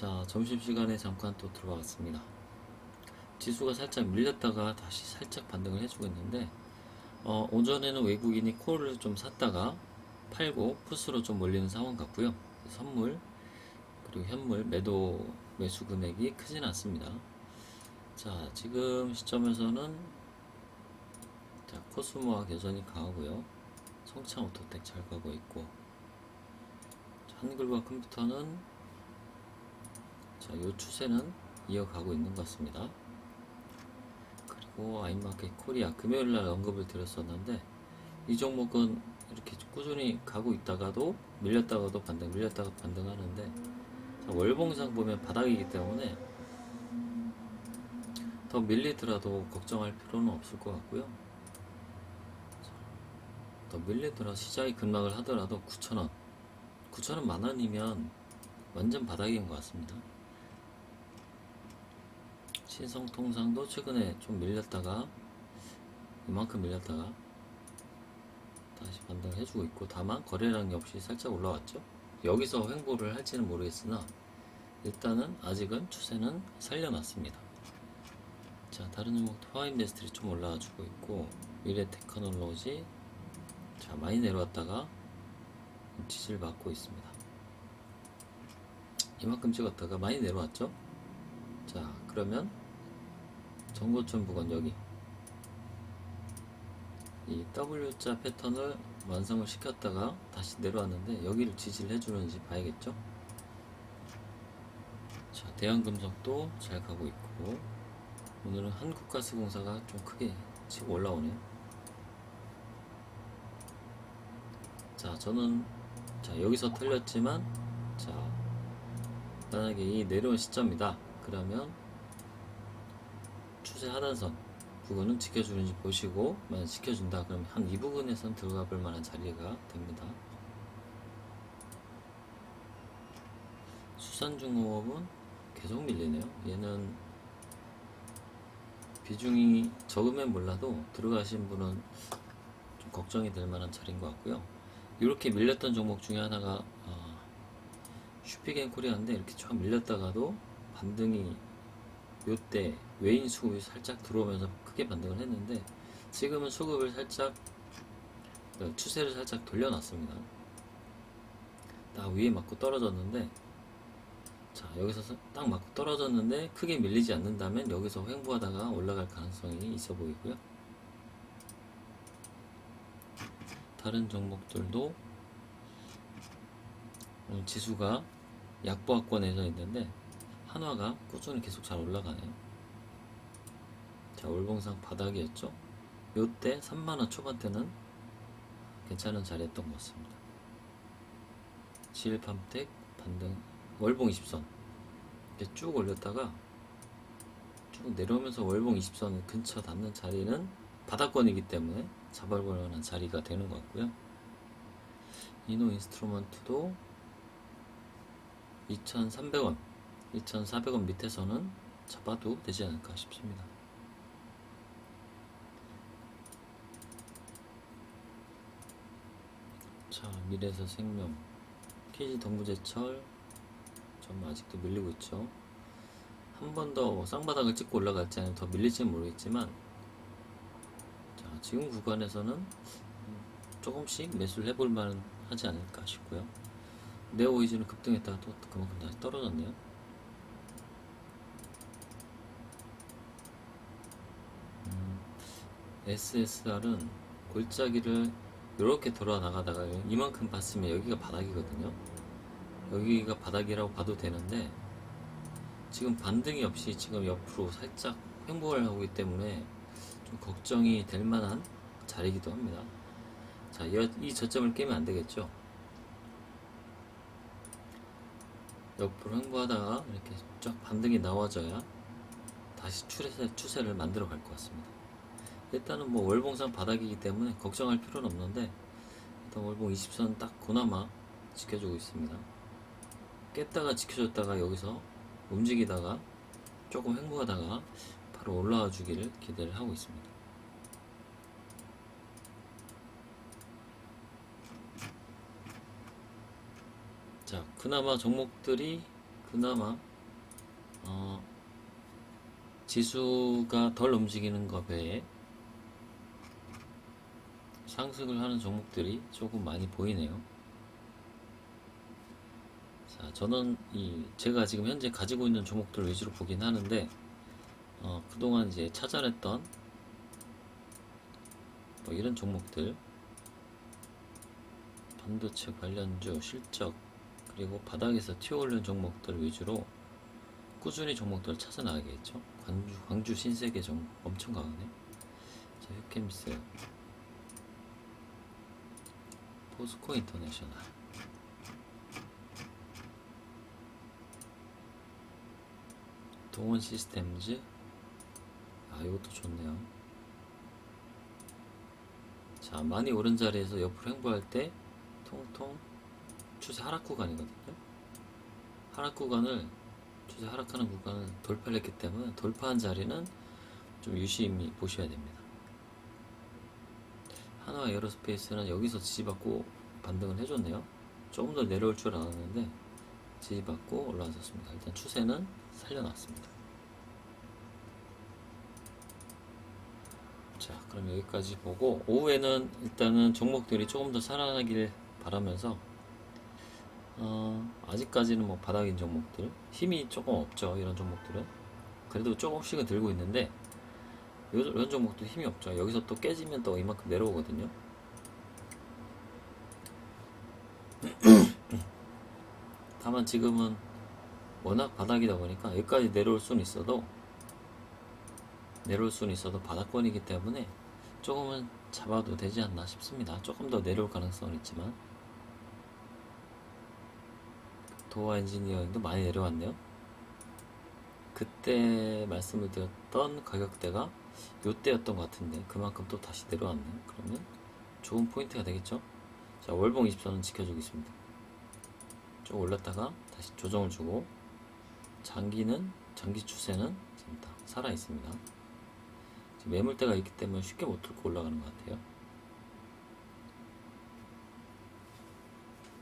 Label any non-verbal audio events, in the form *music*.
자, 점심시간에 잠깐 또 들어왔습니다. 지수가 살짝 밀렸다가 다시 살짝 반등을 해주고 있는데, 어, 오전에는 외국인이 콜을 좀 샀다가 팔고 푸스로 좀 몰리는 상황 같고요. 선물, 그리고 현물, 매도, 매수 금액이 크진 않습니다. 자, 지금 시점에서는, 자, 코스모와 여전히 강하고요. 성창 오토텍 잘 가고 있고, 자, 한글과 컴퓨터는 자, 요 추세는 이어가고 있는 것 같습니다. 그리고 아이마켓 코리아 금요일 날 언급을 드렸었는데 이 종목은 이렇게 꾸준히 가고 있다가도 밀렸다가도 반등, 밀렸다가 반등하는데 자, 월봉상 보면 바닥이기 때문에 더 밀리더라도 걱정할 필요는 없을 것 같고요. 자, 더 밀리더라도 시장이 급락을 하더라도 9,000원, 9,000원 만 원이면 완전 바닥인 것 같습니다. 신성통상도 최근에 좀 밀렸다가 이만큼 밀렸다가 다시 반등을 해주고 있고 다만 거래량 역시 살짝 올라왔죠. 여기서 횡보를 할지는 모르겠으나 일단은 아직은 추세는 살려놨습니다. 자 다른 종목도 화인베스트리 좀 올라와주고 있고 미래 테크놀로지 자 많이 내려왔다가 지지를 받고 있습니다. 이만큼 찍었다가 많이 내려왔죠. 자 그러면 부근 여기. 이 W자 패턴을 완성을 시켰다가 다시 내려왔는데 여기를 지지를 해주는지 봐야겠죠? 자 대한금속도 잘 가고 있고. 오늘은 한국가스공사가 좀 크게 치고 올라오네요. 자 저는 자 여기서 틀렸지만 자 만약에 이 내려온 시점이다. 그러면 추세 하단선 부분은 지켜주는지 보시고 만약 지켜준다 그러면 한 이 부분에선 들어가 볼 만한 자리가 됩니다. 수산중공업은 계속 밀리네요. 얘는 비중이 적으면 몰라도 들어가신 분은 좀 걱정이 될 만한 자리인 것 같고요. 이렇게 밀렸던 종목 중에 하나가 어, 슈피겐 코리아인데 이렇게 쫙 밀렸다가도 반등이 요때 외인 수급이 살짝 들어오면서 크게 반등을 했는데 지금은 수급을 살짝 어, 추세를 살짝 돌려놨습니다. 딱 위에 맞고 떨어졌는데 자 여기서 서- 딱 맞고 떨어졌는데 크게 밀리지 않는다면 여기서 횡보하다가 올라갈 가능성이 있어 보이고요. 다른 종목들도 지수가 약보합권에서 있는데 한화가 꾸준히 계속 잘 올라가네요. 자, 월봉상 바닥이었죠? 요때 3만원 초반대는 괜찮은 자리였던 것 같습니다. 지일팜텍 반등, 월봉 20선. 이렇게 쭉 올렸다가 쭉 내려오면서 월봉 20선 근처 닿는 자리는 바닥권이기 때문에 만한 자리가 되는 것 같고요. 이노 인스트루먼트도 2,300원 2,400원 밑에서는 잡아도 되지 않을까 싶습니다. 자, 미래에서 생명, KG 동부제철 좀 아직도 밀리고 있죠. 한 번 더 쌍바닥을 찍고 올라갈지 아니면 더 밀릴지는 모르겠지만 자, 지금 구간에서는 조금씩 매수를 해볼 만 하지 않을까 싶고요. 네오이즈는 급등했다가 또 그만큼 다시 떨어졌네요. SSR은 골짜기를 이렇게 돌아 나가다가 이만큼 봤으면 여기가 바닥이거든요. 여기가 바닥이라고 봐도 되는데 지금 반등이 없이 지금 옆으로 살짝 횡보를 하고 있기 때문에 좀 걱정이 될 만한 자리이기도 합니다. 자, 이, 이 저점을 깨면 안 되겠죠. 옆으로 횡보하다가 이렇게 쫙 반등이 나와줘야 다시 추세, 추세를 만들어 갈 것 같습니다. 일단은 뭐 월봉상 바닥이기 때문에 걱정할 필요는 없는데 일단 월봉 20선 딱 그나마 지켜주고 있습니다. 깼다가 지켜줬다가 여기서 움직이다가 조금 횡보하다가 바로 올라와 주기를 기대를 하고 있습니다. 자, 그나마 종목들이 그나마 어, 지수가 덜 움직이는 것 외에 상승을 하는 종목들이 조금 많이 보이네요. 자, 저는 이 제가 지금 현재 가지고 있는 종목들 위주로 보긴 하는데 어, 그동안 이제 찾아냈던 뭐 이런 종목들 반도체 관련주 실적 그리고 바닥에서 튀어올른 종목들 위주로 꾸준히 종목들을 찾아 나가겠죠. 광주, 광주 신세계 종 엄청 강하네. 자, 휴캠스, 포스코 인터내셔널, 동원 시스템즈, 아 이것도 좋네요. 자, 많이 오른 자리에서 옆으로 횡보할 때 통통 추세 하락 구간이거든요. 하락 구간을 추세 하락하는 구간을 돌파를 했기 때문에 돌파한 자리는 좀 유심히 보셔야 됩니다. 하나와 에어로스페이스는 여기서 지지받고 반등을 해줬네요. 조금 더 내려올 줄 알았는데 지지받고 올라왔었습니다. 일단 추세는 살려놨습니다. 자, 그럼 여기까지 보고 오후에는 일단은 종목들이 조금 더 살아나길 바라면서 어, 아직까지는 뭐 바닥인 종목들 힘이 조금 없죠 이런 종목들은 그래도 조금씩은 들고 있는데 요- 이런 종목도 힘이 없죠. 여기서 또 깨지면 또 이만큼 내려오거든요. *clears throat* 다만 지금은 워낙 바닥이다 보니까 여기까지 내려올 수는 있어도 내려올 수는 있어도 바닥권이기 때문에 조금은 잡아도 되지 않나 싶습니다. 조금 더 내려올 가능성은 있지만. 도어 엔지니어링도 많이 내려왔네요. 그때 말씀을 드렸던 가격대가 요때였던 것 같은데 그만큼 또 다시 내려왔네요. 그러면 좋은 포인트가 되겠죠? 자 월봉 20선은 지켜주고 있습니다. 좀 올랐다가 다시 조정을 주고 장기는 장기 추세는 살아 있습니다. 매물대가 있기 때문에 쉽게 못 뚫고 올라가는 것 같아요.